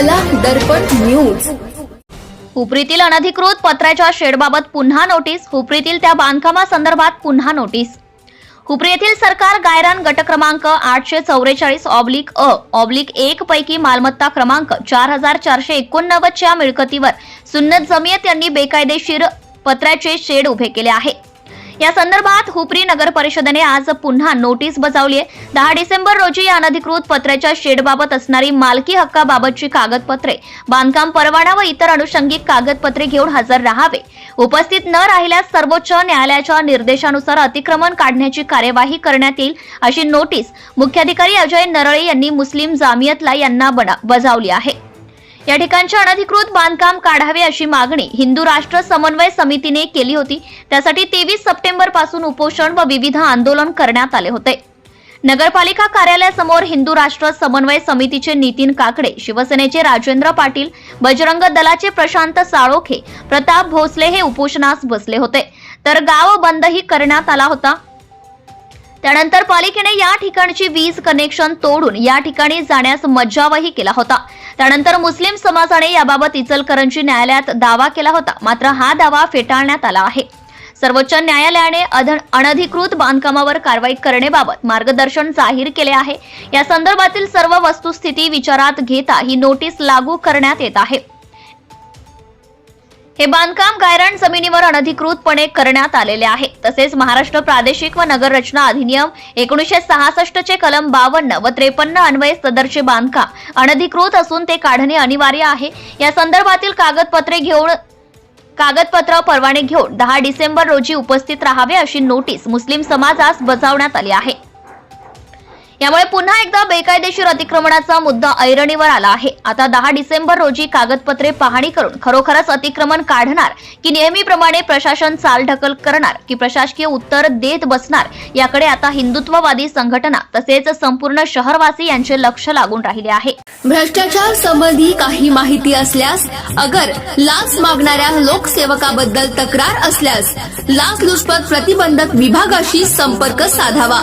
कला दर्पण न्यूज हुपरीतील अनधिकृत पत्र्याच्या शेडबाबत पुन्हा नोटीस हुपरीतील त्या बांधकामासंदर्भात पुन्हा नोटीस. हुपरी येथील सरकार गायरान गट क्रमांक आठशे चौवेचाळीस ऑब्लिक अ ऑब्लिक एक पैकी मालमत्ता क्रमांक चार हजार चारशे एकोणनव्वदच्या मिळकतीवर सुन्नत जमियत यांनी बेकायदेशीर पत्र्याचे शेड उभे केले आहे. या संदर्भात हुपरी नगर परिषदेने आज पुन्हा नोटीस बजावली आहे. दहा डिसेंबर रोजी या अनधिकृत पत्र्याच्या शेडबाबत असणारी मालकी हक्काबाबतची कागदपत्रे बांधकाम परवाना व इतर अनुषंगिक कागदपत्रे घेऊन हजर राहावे. उपस्थित न राहिल्यास सर्वोच्च न्यायालयाच्या निर्देशानुसार अतिक्रमण काढण्याची कार्यवाही करण्यात येईल अशी नोटीस मुख्याधिकारी अजय नरळे यांनी मुस्लिम जामियतला यांना बना- बजावली आहे. या ठिकाणचे अनधिकृत बांधकाम काढावे अशी मागणी हिंदू राष्ट्र समन्वय समितीने केली होती. त्यासाठी तेवीस सप्टेंबरपासून उपोषण व विविध आंदोलन करण्यात आले होते. नगरपालिका कार्यालयासमोर हिंदू राष्ट्र समन्वय समितीचे नितीन काकडे शिवसेनेचे राजेंद्र पाटील बजरंग दलाचे प्रशांत साळोखे प्रताप भोसले हे उपोषणास बसले होते. तर गाव बंदही करण्यात आला होता. त्यानंतर पालिकेने या ठिकाणची वीज कनेक्शन तोडून या ठिकाणी जाण्यास मज्जावही केला होता. त्यानंतर मुस्लिम समाजाने याबाबत इचलकरंजी न्यायालयात दावा केला होता. मात्र हा दावा फेटाळण्यात आला आहे. सर्वोच्च न्यायालयाने अध- अनधिकृत बांधकामावर कारवाई करण्याबाबत मार्गदर्शन जाहीर केले आहे. या संदर्भातील सर्व वस्तुस्थिती विचारात घेता ही नोटीस लागू करण्यात येत आहे. हे बांधकाम गायरान जमिनीवर अनधिकृतपणे करण्यात आलेले आहे. तसेच महाराष्ट्र प्रादेशिक व नगर रचना अधिनियम एकोणीसशे सहासष्ट चे कलम बावन्न व त्रेपन्न अन्वये सदरचे बांधकाम अनधिकृत असून ते काढणे अनिवार्य आहे. या संदर्भातील कागदपत्रे घेऊन कागदपत्र परवाने घेऊन दहा डिसेंबर रोजी उपस्थित राहावे अशी नोटीस मुस्लिम समाजास बजावण्यात आली आहे. यामुळे पुन्हा एकदा बेकायदेशीर अतिक्रमणाचा मुद्दा ऐरणीवर आला आहे. आता दहा डिसेंबर रोजी कागदपत्रे पाहणी करून खरोखरच अतिक्रमण काढणार की नेहमीप्रमाणे प्रशासन चालढकल करणार की प्रशासकीय उत्तर देत बसणार याकडे आता हिंदुत्ववादी संघटना तसेच संपूर्ण शहरवासी यांचे लक्ष लागून राहिले आहे. भ्रष्टाचार संबंधी काही माहिती असल्यास अगर लाच मागणाऱ्या लोकसेवकाबद्दल तक्रार असल्यास लाचलुचपत प्रतिबंधक विभागाशी संपर्क साधावा.